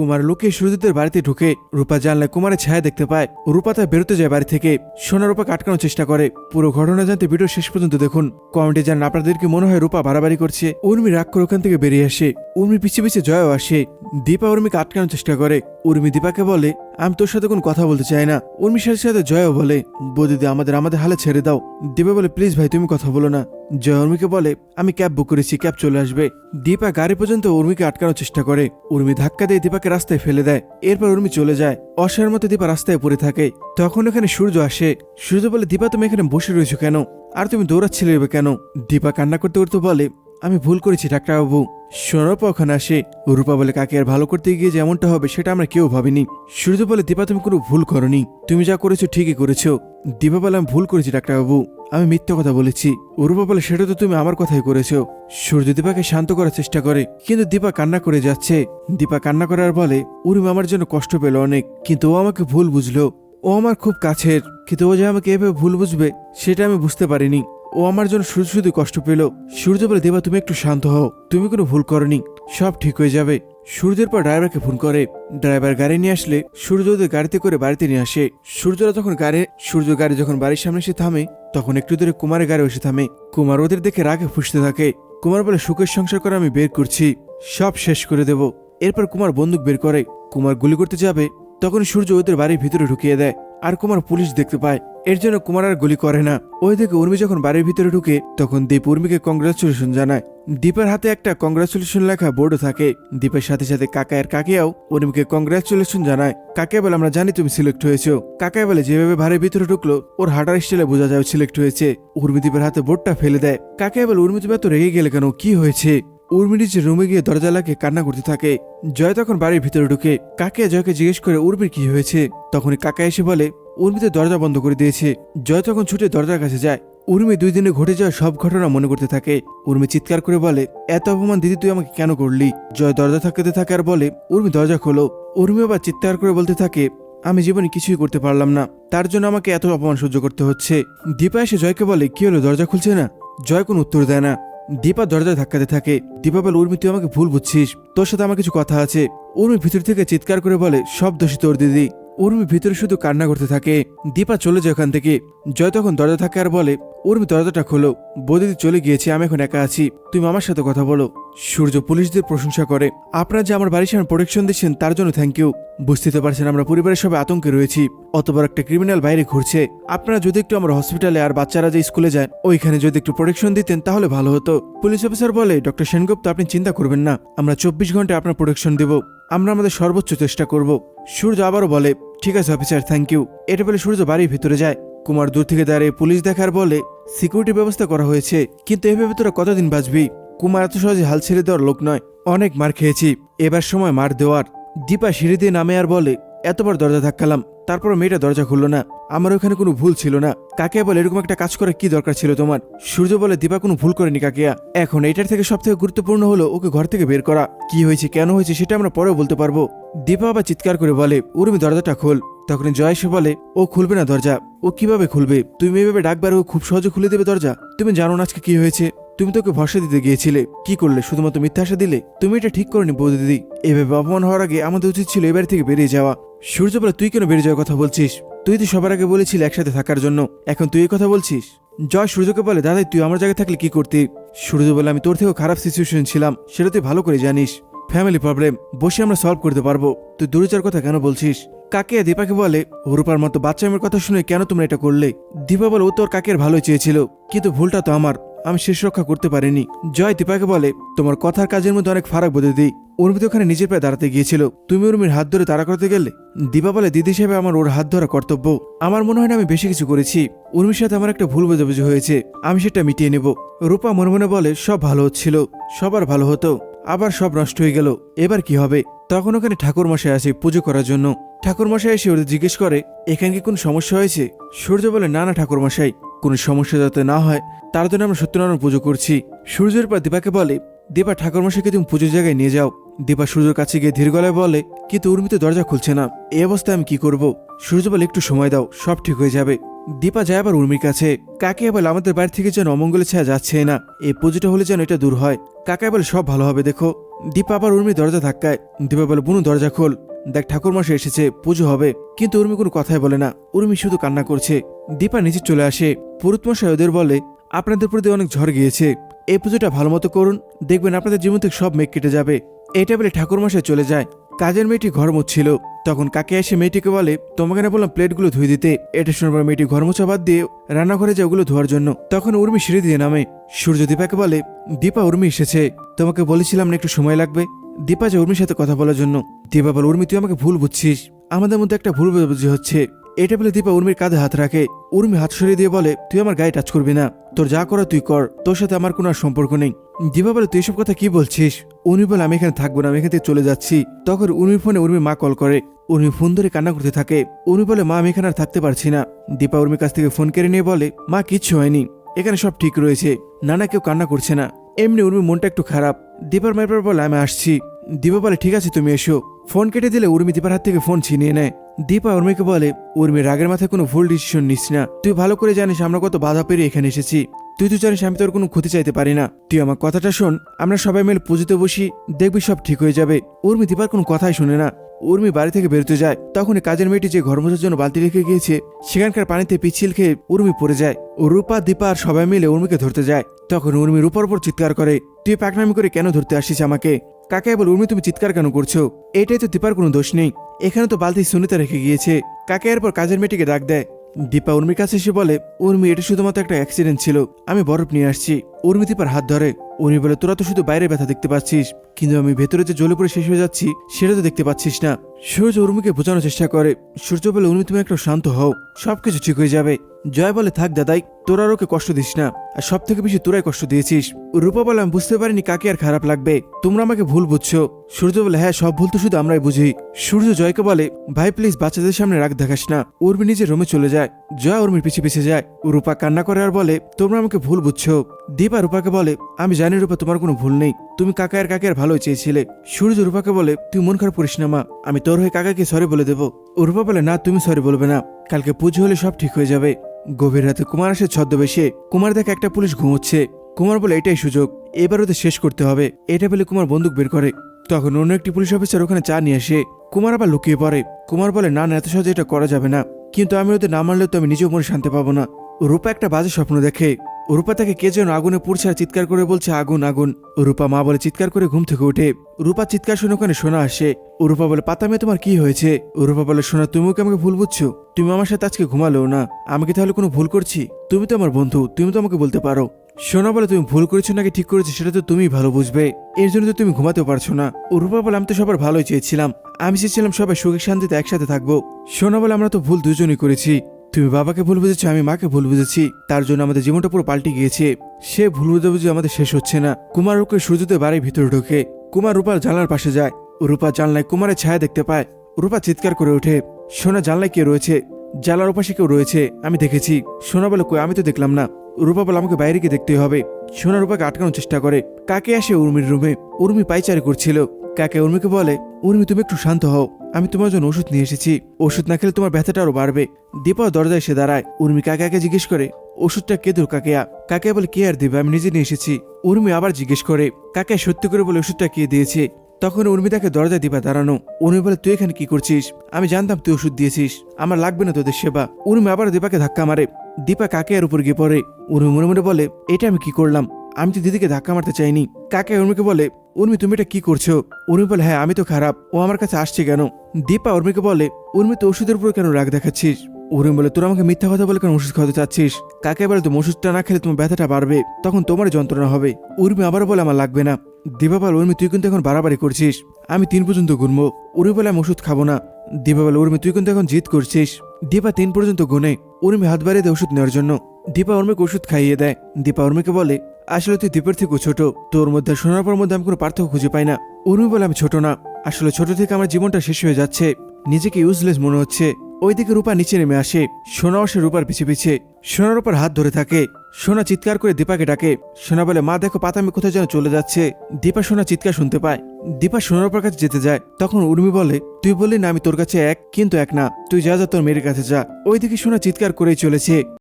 কুমার লোকে সুরজিতের বাড়িতে ঢুকে রূপা জানলায় কুমারের ছায়া দেখতে পায়। রূপা তা বেরোতে যায় বাড়ি থেকে। সোনা রূপাকে কাটকানোর চেষ্টা করে। পুরো ঘটনা জানতে ভিডিও শেষ পর্যন্ত দেখুন। কমেন্টে জানান আপনাদেরকে মনে হয় রূপা বাড়াবাড়ি করছে? উর্মি রাগ করে ওখান থেকে বেরিয়ে আসে। উর্মি পিছিয়ে পিছিয়ে জয়ও আসে। দীপা উর্মিকে আটকানোর চেষ্টা করে। উর্মি দীপাকে বলে, আমি তোর সাথে কোনো কথা বলতে চাই না। উর্মির সাথে সাথে জয়ও বলে বৌদিদি আমাদের আমাদের হালে ছেড়ে দাও। দীপা বলে, প্লিজ ভাই, তুমি কথা বলো না। জয় উর্মিকে বলে, আমি ক্যাব বুক করেছি, ক্যাব চলে আসবে। দীপা গাড়ি পর্যন্ত উর্মিকে আটকানোর চেষ্টা করে। উর্মি ধাক্কা দিয়ে দীপাকে রাস্তায় ফেলে দেয়। এরপর উর্মি চলে যায়। অসহায়ের মতো দীপা রাস্তায় পড়ে থাকে। তখন এখানে সূর্য আসে। সূর্য বলে, দীপা, তুমি এখানে বসে রয়েছো কেন? আর তুমি দৌড়াচ্ছিলে কেন? দীপা কান্না করতে করতে বলে আমি ভুল করেছি ডাক্তারবাবু সোনারপা ওখানে আসে। রূপা বলে, কাকে আর ভালো করতে গিয়ে যেমনটা হবে, সেটা আমরা কেউ ভাবিনি। সূর্য বলে, দীপা, তুমি কোনো ভুল করনি। তুমি যা করেছ, ঠিকই করেছ। দীপা বলে, আমি ভুল করেছি ডাক্তারবাবু আমি মিথ্যে কথা বলেছি। রূপা বলে, সেটা তো তুমি আমার কথাই করেছ। সূর্য দীপাকে শান্ত করার চেষ্টা করে, কিন্তু দীপা কান্না করে যাচ্ছে। দীপা কান্না করার বলে উর্মি আমার জন্য কষ্ট পেল অনেক, কিন্তু ও আমাকে ভুল বুঝলো। ও আমার খুব কাছের, কিন্তু ও যে আমাকে এভাবে ভুল বুঝবে, সেটা আমি বুঝতে পারিনি। ও আমার জন্য শুধু শুধু কষ্ট পেল। সূর্য বলে, দেবা, তুমি একটু শান্ত হও। তুমি কোনো ভুল করনি। সব ঠিক হয়ে যাবে। সূর্যের পর ড্রাইভারকে ফোন করে। ড্রাইভার গাড়ি নিয়ে আসলে সূর্য ওদের গাড়িতে করে বাড়িতে নিয়ে আসে। সূর্যরা যখন গাড়ি, সূর্য গাড়ি যখন বাড়ির সামনে এসে থামে, তখন একটু দূরে কুমারের গাড়ি এসে থামে। কুমার ওদের দেখে রাগে ফুসতে থাকে। কুমার বলে, সুখের সংসার করে আমি বের করছি। সব শেষ করে দেব। এরপর কুমার বন্দুক বের করে। কুমার গুলি করতে যাবে। তখন সূর্য ওদের বাড়ির ভিতরে ঢুকিয়ে দেয়। আর কুমার পুলিশ দেখতে পায়। এর জন্য কুমার আর গুলি করে না। ওই দিকে উর্মি যখন বাড়ির ভিতরে ঢুকে, তখন দীপ উর্মিকে কংগ্রাচুলেশন জানায়। দীপের হাতে একটা কংগ্রাচুলেশন লেখা বোর্ডও থাকে। দীপের সাথে সাথে কাকা আর কাকিয়াও উর্মিকে কংগ্রাচুলেশন জানায়। কাকিয়া বলে আমরা জানি তুমি সিলেক্ট হয়েছো। কাকাই বলে, যেভাবে বাড়ির ভিতরে ঢুকলো, ওর হাঁটার স্টাইলে বোঝা যায় সিলেক্ট হয়েছে। উর্মি দীপের হাতে বোর্ডটা ফেলে দেয়। কাকাই বলে, উর্মি তুমি এত রেগে গেলে কেন? কি হয়েছে? উর্মি নিচে রুমে গিয়ে দরজা লাগিয়ে কান্না করতে থাকে, জয় তখন বাড়ির ভিতরে ঢুকে কাকে জয়কে জিজ্ঞেস করে উর্মির কি হয়েছে? তখনই কাকা এসে বলে, উর্মিতে দরজা বন্ধ করে দিয়েছে। জয় তখন ছুটে দরজার কাছে যায়। উর্মি দুই দিনে ঘটে যাওয়া সব ঘটনা মনে করতে থাকে। উর্মি চিৎকার করে বলে, এত অপমান দিদি, তুই আমাকে কেন করলি? জয় দরজা থাকতে থাকে আর বলে, উর্মি, দরজা খোলো। উর্মি আবার চিৎকার করে বলতে থাকে, আমি জীবনে কিছুই করতে পারলাম না। তার জন্য আমাকে এত অপমান সহ্য করতে হচ্ছে। দীপা এসে জয়কে বলে, কি হলো? দরজা খুলছে না? জয় কোনো উত্তর দেয় না। দীপা দরজায় ধাক্কাতে থাকে। দীপা বলে, উর্মি, তুই আমাকে ভুল বুঝছিস। তোর সাথে আমার কিছু কথা আছে। উর্মি ভিতর থেকে চিৎকার করে বলে, সব দোষী তোর, দিদি। উর্মি ভিতরে শুধু কান্না করতে থাকে। দীপা চলে যায় ওখান থেকে। জয় তখন দরজা থাকে আর বলে, উর্মি, দরজাটা খোলো। বৌদিদি চলে গিয়েছে, আমি এখন একা আছি। তুমি আমার সাথে কথা বলো। সূর্য পুলিশদের প্রশংসা করে। আপনারা যে আমার বাড়ির সামনে প্রোটেকশন দিচ্ছেন, তার জন্য থ্যাংক ইউ বুঝতে তো পারছেন, আমরা পরিবারের সবাই আতঙ্কে রয়েছি। অত বড় একটা ক্রিমিনাল বাইরে ঘুরছে। আপনারা যদি একটু আমার হসপিটালে আর বাচ্চারা যে স্কুলে যায়, ওইখানে যদি একটু প্রোটেকশন দিতেন, তাহলে ভালো হতো। পুলিশ অফিসার বলে ডক্টর সেনগুপ্ত, আপনি চিন্তা করবেন না। আমরা চব্বিশ ঘণ্টা আপনার প্রোটেকশন দেব। আমরা আমাদের সর্বোচ্চ চেষ্টা করব। সূর্য আবারও বলে ঠিক আছে, অফিসার থ্যাংক ইউ এটা বলে সূর্য বাড়ির ভিতরে যায়। কুমার দূর থেকে দাঁড়িয়ে পুলিশ দেখার বলে সিকিউরিটি ব্যবস্থা করা হয়েছে। কিন্তু এভাবে তোরা কতদিন বাঁচবি? কুমার এত সহজে হাল ছেড়ে দেওয়ার লোক নয়। অনেক মার খেয়েছি। এবার সময় মার দেওয়ার। দীপা সিঁড়ি দিয়ে নামে আর বলে এতবার দরজা ধাক্কালাম তারপর মেয়েটা দরজা খুললো না। আমার ওখানে কোনো ভুল ছিল না। কাকিয়া বলে, এরকম একটা কাজ করার কি দরকার ছিল তোমার? সূর্য বলে, দীপা, কোনো ভুল করেনি কাকিয়া। এখন এটার থেকে সব থেকে গুরুত্বপূর্ণ হলো ওকে ঘর থেকে বের করা। কি হয়েছে, কেন হয়েছে, সেটা আমরা পরেও বলতে পারব। দীপা আবার চিৎকার করে বলে, উর্মি, দরজাটা খোল। তখন জয় এসে বলে, ও খুলবে না দরজা। ও কীভাবে খুলবে? তুমি এভাবে ডাকবার ও খুব সহজে খুলে দেবে দরজা। তুমি জানো না আজকে কি হয়েছে? তুমি তোকে ভরসা দিতে গিয়েছিলে। কি করলে, শুধুমাত্র মিথ্যা আশা দিলে? তুমি এটা ঠিক করনি বৌদি দিদি। এভাবে অপমান হওয়ার আগে আমাদের উচিত ছিল এবার থেকে বেরিয়ে যাওয়া। সূর্য বলে, তুই কেন বেরিয়ে যাওয়ার কথা বলছিস? তুই তো সবার আগে বলেছিলি একসাথে থাকার জন্য। এখন তুই এই কথা বলছিস? জয় সূর্যকে বলে, দাদাই, তুই আমার জায়গায় থাকলে কি করতি? সূর্য বলে, আমি তোর থেকেও খারাপ সিচুয়েশন ছিলাম। সেটা তুই ভালো করে জানিস। ফ্যামিলি প্রবলেম বসে আমরা সলভ করতে পারব। তুই দূরে যাওয়ার কথা কেন বলছিস? কাকে? দীপাকে বলে, রূপার মতো বাচ্চা মেয়ের কথা শুনে কেন তোমরা এটা করলে? দীপা বলে, ও তোর কাকের ভালোই চেয়েছিল। কিন্তু ভুলটা তো আমার। আমি শেষ রক্ষা করতে পারিনি। জয় দীপাকে বলে, তোমার কথার কাজের মধ্যে অনেক ফারাক বোধ দিই। উর্মি ওখানে নিজের পায়ে দাঁড়াতে গিয়েছিল। তুমি উর্মির হাত ধরে তাড়া করতে গেলে? দীপা বলে, দিদি হিসেবে আমার ওর হাত ধরা কর্তব্য। আমার মনে হয় না আমি বেশি কিছু করেছি। উর্মির সাথে আমার একটা ভুল বোঝাবুঝি হয়েছে। আমি সেটা মিটিয়ে নেব। রূপা মনে মনে বলে, সব ভালো হচ্ছিল। সবার ভালো হতো। আবার সব নষ্ট হয়ে গেল। এবার কি হবে? তখন ওখানে ঠাকুর মশাই আসে পুজো করার জন্য। ঠাকুর মশাই এসে ওদের জিজ্ঞেস করে, এখানে কি কোনো সমস্যা হয়েছে? সূর্য বলে, না না ঠাকুর মশাই কোনো সমস্যা যাতে না হয়, তার জন্য আমরা সত্যনারায়ণ পুজো করছি। সূর্যের পর দীপাকে বলে, দীপা, ঠাকুর মশাইকে তুমি পুজোর জায়গায় নিয়ে যাও। দীপা সূর্যর কাছে গিয়ে ধীর গলায় বলে, কিন্তু উর্মিতে দরজা খুলছে না। এই অবস্থায় আমি কি করব? সূর্য বলে, একটু সময় দাও, সব ঠিক হয়ে যাবে। দীপা যায় আবার উর্মির কাছে। কাকে বলে, আমাদের বাড়ি থেকে যেন অমঙ্গলের ছায়া যাচ্ছে না। এই পুজোটা হলে যেন এটা দূর হয়। কাকাই বলে, সব ভালো হবে, দেখো। দীপা আবার উর্মি দরজা ধাক্কায়। দীপা বলে, বুনু, দরজা খোল। দেখ ঠাকুর মশাই এসেছে, পুজো হবে। কিন্তু উর্মি কোনো কথাই বলে না। উর্মি শুধু কান্না করছে। দীপা নিচে চলে আসে। পুরুত মশাই ওদের বলে, আপনাদের প্রতি অনেক ঝড় গিয়েছে। এই পুজোটা ভালো মতো করুন। দেখবেন আপনাদের জীবন থেকে সব মেঘ কেটে যাবে। এটা বলে ঠাকুরমশাই চলে যায়। কাজের মেয়েটি ঘর মুছছিল। তখন কাকে এসে মেয়েটিকে বলে, তোমাকে না বললাম প্লেটগুলো ধুয়ে দিতে। এটা শোনার মেয়েটি ঘর মোছা বাদ দিয়ে রান্নাঘরে যায় ওগুলো ধোয়ার জন্য। তখন উর্মি সিঁড়ি দিয়ে নামে। সূর্য দীপাকে বলে, দীপা, উর্মি এসেছে। তোমাকে বলেছিলাম না একটু সময় লাগবে? দীপা যে উর্মির সাথে কথা বলার জন্য, দীপা বলে, উর্মি, তুই আমাকে ভুল বুঝছিস। আমাদের মধ্যে একটা ভুল বুঝি হচ্ছে। এটা বলে দীপা উর্মির কাঁধে হাত রাখে। উর্মি হাত সরিয়ে দিয়ে বলে, তুই আমার গায়ে টাচ করবি না। তোর যা করা তুই কর। তোর সাথে আমার কোনো আর সম্পর্ক নেই। দীপা বলে, তুই এসব কথা কি বলছিস? উর্মি বলে, আমি এখানে থাকব না। আমি এখান থেকে চলে যাচ্ছি। তখন উর্মির ফোনে উর্মির মা কল করে। উর্মি ফোন ধরে কান্না করতে থাকে। উর্মি বলে, মা, আমি এখানে আর থাকতে পারছি না। দীপা উর্মির কাছ থেকে ফোন কেড়ে নিয়ে বলে, মা, কিচ্ছু হয়নি। এখানে সব ঠিক রয়েছে। নানা কেউ কান্না করছে না। এমনি উর্মির মনটা একটু খারাপ। দীপার মায়ের বলে, আমি আসছি। দীপা বলে, ঠিক আছে, তুমি এসো। ফোন কেটে দিলে উর্মি দীপার হাত থেকে ফোন ছিনিয়ে নেয়। দীপা উর্মিকে বলে, উর্মি, রাগের মাথায় কোনো ভুল ডিসিশন নিস না। তুই ভালো করে জানিস, আমরা কত বাধা পেরিয়ে এখানে এসেছি। তুই তো জানিস, আমি তোর কোনো ক্ষতি চাইতে পারি না। তুই আমার কথাটা শোন, আমরা সবাই মিলে পুজোতে বসি, দেখবি সব ঠিক হয়ে যাবে। উর্মি দীপার কোনো কথাই শুনে না। উর্মি বাড়ি থেকে বেরোতে যায়। তখন কাজের মেয়েটি যে ঘর মোছার জন্য বালতি রেখে গিয়েছে, সেখানকার পানিতে পিছিল খেয়ে উর্মি পড়ে যায়। রূপা, দীপা আর সবাই মিলে উর্মিকে ধরতে যায়। তখন উর্মি রূপার উপর চিৎকার করে, তুই পাকনামি করে কেন ধরতে আসিস আমাকে? কাকে বল, উর্মি, তুমি চিৎকার কেন করছ? এটাই তো দীপার কোনো দোষ নেই। এখানে তো বালতি সুনিতা রেখে গিয়েছে। কাকে এরপর কাজের মেয়েটিকে ডাক দেয়। দীপা উর্মির কাছে এসে বলে, উর্মি, এটা শুধুমাত্র একটা অ্যাক্সিডেন্ট ছিল। আমি বরফ নিয়ে আসছি। উর্মি দীপার হাত ধরে। উর্মি বলে, তোরা তো শুধু বাইরে ব্যথা দেখতে পাচ্ছিস। কিন্তু আমি ভেতরে যে জ্বলে পড়ে শেষ হয়ে যাচ্ছি, সেটা তো দেখতে পাচ্ছিস না। সূর্য উর্মিকে বোঝানোর চেষ্টা করে, সূর্য বলে, উর্মি, তুমি একটা শান্ত হও। সবকিছু ঠিক হয়ে যাবে। জয় বলে, থাক দাদাই। তোরা ওকে কষ্ট দিস না, আর সব থেকে বেশি তোরাই কষ্ট দিয়েছিস। রূপা বলে আমি বুঝতে পারিনি কাকে আর খারাপ লাগবে। তোমরা আমাকে ভুল বুঝছ। সূর্য বলে হ্যাঁ সব ভুল তো শুধু আমরাই বুঝি। সূর্য জয়কে বলে, ভাই প্লিজ বাচ্চাদের সামনে রাগ দেখাস না। উর্মি নিজের রুমে চলে যায়। জয়া উর্মির পিছিয়ে পিছিয়ে যায়। রূপা কান্না করে আর বলে, তোমরা আমাকে ভুল বুঝছ। দীপা রূপাকে বলে, আমি জানি রূপা, তোমার কোনো ভুল নেই। তুমি কাকা আর কাকে আর ভালোই চেয়েছিলে। সূর্য রূপাকে বলে, তুই মন খারাপ করিস না, মা। আমি তোর হয়ে কাকাকে সরি বলে দেবো। রূপা বলে, না, তুমি সরি বলবে না। কালকে পুজো হলে সব ঠিক হয়ে যাবে। গভীর রাতে কুমার আসে ছদ্মবেশে। কুমার দেখে একটা পুলিশ ঘুমোচ্ছে। কুমার বলে, এটাই সুযোগ। এবার ওদের শেষ করতে হবে। এটা বলে কুমার বন্দুক বের করে। তখন অন্য একটি পুলিশ অফিসার ওখানে চা নিয়ে আসে। কুমার আবার লুকিয়ে পড়ে। কুমার বলে, না না, এত সহজে এটা করা যাবে না। কিন্তু আমি ওদের না মারলেও তো আমি নিজেও মনে শান্তি পাবো না। রূপা একটা বাজে স্বপ্ন দেখে। রূপা তাকে কে যেন আগুনে পুড়ছে আর চিৎকার করে বলছে, আগুন আগুন। রূপা মা বলে চিৎকার করে ঘুম থেকে ওঠে রূপা চিৎকার শুনে ওখানে শোনা আসে। রূপা বলে, পাতা মেয়ে, তোমার কি হয়েছে? রূপা বলে শোনা তুমিও কি আমাকে ভুল বুঝছ। তুমি আমার সাথে আজকে ঘুমালেও না। আমি কি তাহলে কোনো ভুল করছি? তুমি তো আমার বন্ধু, তুমি তো আমাকে বলতে পারো। সোনা বলে, তুমি ভুল করেছ নাকি ঠিক করেছ, সেটা তো তুমিই ভালো বুঝবে। এর জন্য তো তুমি ঘুমাতেও পারছ না। রূপা বলে, আমি তো সবার ভালোই চেয়েছিলাম। আমি চেয়েছিলাম সবাই সুখে শান্তিতে একসাথে থাকব। সোনা বলে, আমরা তো ভুল দুজনই করেছি। তুমি বাবাকে ভুল বুঝেছ, আমি মাকে ভুল বুঝেছি। তার জন্য আমাদের জীবনটা পুরো পাল্টে গিয়েছে। সে ভুল বুঝে বুঝে আমাদের শেষ হচ্ছে না। কুমার রূপকে সূর্যতে বাড়ির ভিতরে ঢোকে। কুমার রূপার জানলার পাশে যায়। রূপা জানলায় কুমারের ছায়া দেখতে পায়। রূপা চিৎকার করে ওঠে। সোনা জানলায় কে রয়েছে? জানলার ওপাশে কেউ রয়েছে। আমি দেখেছি। সোনা বলে, কই, আমি তো দেখলাম না। রূপা বলে, আমাকে বাইরে গিয়ে দেখতে হবে। সোনা রূপাকে আটকানোর চেষ্টা করে। কাকে আসে উর্মির রুমে? উর্মি পাইচারি করছিল। কাকে উর্মিকে বলে, উর্মি, তুমি একটু শান্ত হও, আমি তোমার জন্য ওষুধ নিয়ে এসেছি। ওষুধ না খেলে তোমার ব্যথাটা আরও বাড়বে। দীপা দরজায় এসে দাঁড়ায়। উর্মি কাকাকে জিজ্ঞেস করে, ওষুধটা কে দূর কাকেয়া? কাকে বলে কে আর দিবে, আমি নিজে নিয়ে এসেছি। উর্মি আবার জিজ্ঞেস করে কাকে সত্যি করে বলে ওষুধটা কে দিয়েছে? তখন উর্মি তাকে দরজায় দিবা দাঁড়ানো। উর্মি বলে, তুই এখানে কি করছিস? আমি জানতাম তুই ওষুধ দিয়েছিস। আমার লাগবে না তোদের সেবা। উর্মি আবার দীপাকে ধাক্কা মারে। দীপা কাকে আর উপর গিয়ে পড়ে। উর্মি মনে মনে বলে, এটা আমি কি করলাম? আমি তো দিদিকে ধাক্কা মারতে চাইনি। কাকে উর্মিকে বলে উর্মি, তুমি এটা কি করছ? উর্মি বলে হ্যাঁ আমি তো খারাপ। ও আমার কাছে আসছে কেন? দীপা উর্মিকে বলে, উর্মি তো ওষুধের উপর কেন রাগ দেখাচ্ছিস? উর্মি বলে, তোর আমাকে মিথ্যা কথা বলে কেন ওষুধ খাওয়াতে চাচ্ছিস? কাকে বলে তুমি ওষুধটা না খেলে তোমার ব্যথাটা বাড়বে? তখন তোমার যন্ত্রণা হবে। উর্মি আবার বলে, আমার লাগবে না। দিবা বলে, উর্মি, তুই কিন্তু এখন বাড়াবাড়ি করছিস। আমি তিন পর্যন্ত গুনবো উর্মি বলে, আমি ওষুধ খাব না। দীপা বলে, উর্মি, তুই কিন্তু এখন জিদ করছিস। দীপা তিন পর্যন্ত গুনে উর্মি হাত বাড়িয়ে দেয় ওষুধ নেওয়ার জন্য। দীপা উর্মিকে ওষুধ খাইয়ে দেয়। দীপা উর্মিকে বলে আসলে তুই দীপের থেকে ছোট। তোর মধ্যে সোনার পর মধ্যে আমি কোনো পার্থক্য খুঁজে পাই না। উর্মি বলে আমি ছোট না। আসলে ছোট থেকে আমার জীবনটা শেষ হয়ে যাচ্ছে। নিজেকে ইউজলেস মনে হচ্ছে। ওইদিকে রূপা নিচে নেমে আসে। সোনা আসে রূপার পিছে পিছে। সোনার উপর হাত ধরে থাকে। সোনা চিৎকার করে দীপাকে ডাকে। সোনা বলে, মা, দেখো পাতামি কোথায় যেন চলে যাচ্ছে। দীপা সোনা চিৎকার শুনতে পায়। দীপা সোনার উপর কাছে যেতে যায়। তখন উর্মি বলে, তুই বললি না আমি তোর কাছে এক, কিন্তু এক না। তুই যা যা, তোর মেয়ের কাছে যা। ওইদিকে সোনা চিৎকার করেই চলেছে।